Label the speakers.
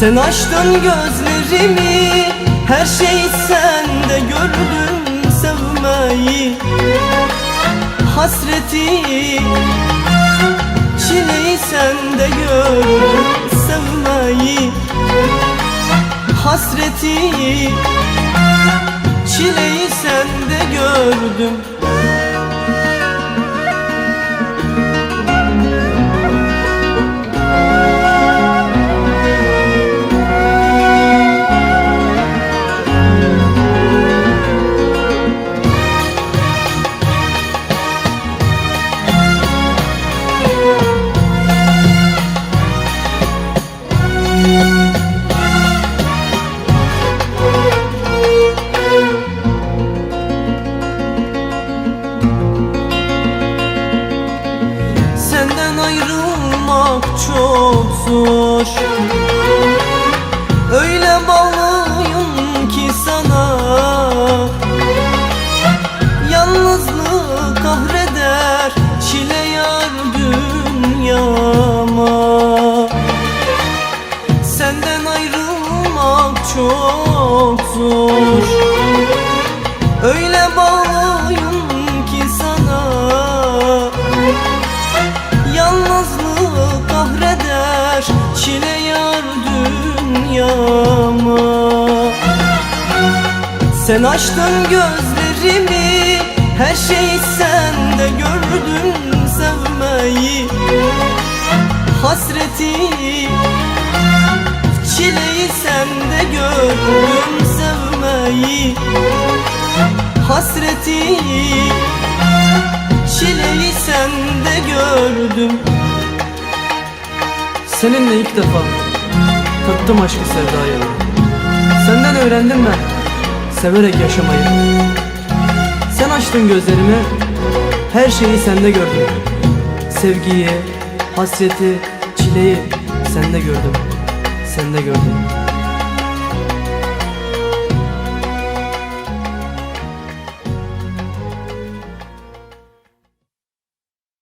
Speaker 1: Sen açtın gözlerimi her şeyi sende gördüm sevmeyi. Hasreti çileyi sende gördüm sevmeyi. Hasreti çileyi sende gördüm 求。Sen açtın gözlerimi Her şeyi sende gördüm sevmeyi. Hasreti Çileyi sende gördüm sevmeyi. Hasreti Çileyi sende gördüm.
Speaker 2: Seninle ilk defa tattım aşkı sevdayı Senden öğrendim ben severek yaşamayı. Sen açtın gözlerimi her şeyi sende gördüm. Sevgiyi, hasreti, çileyi sende gördüm Sende gördüm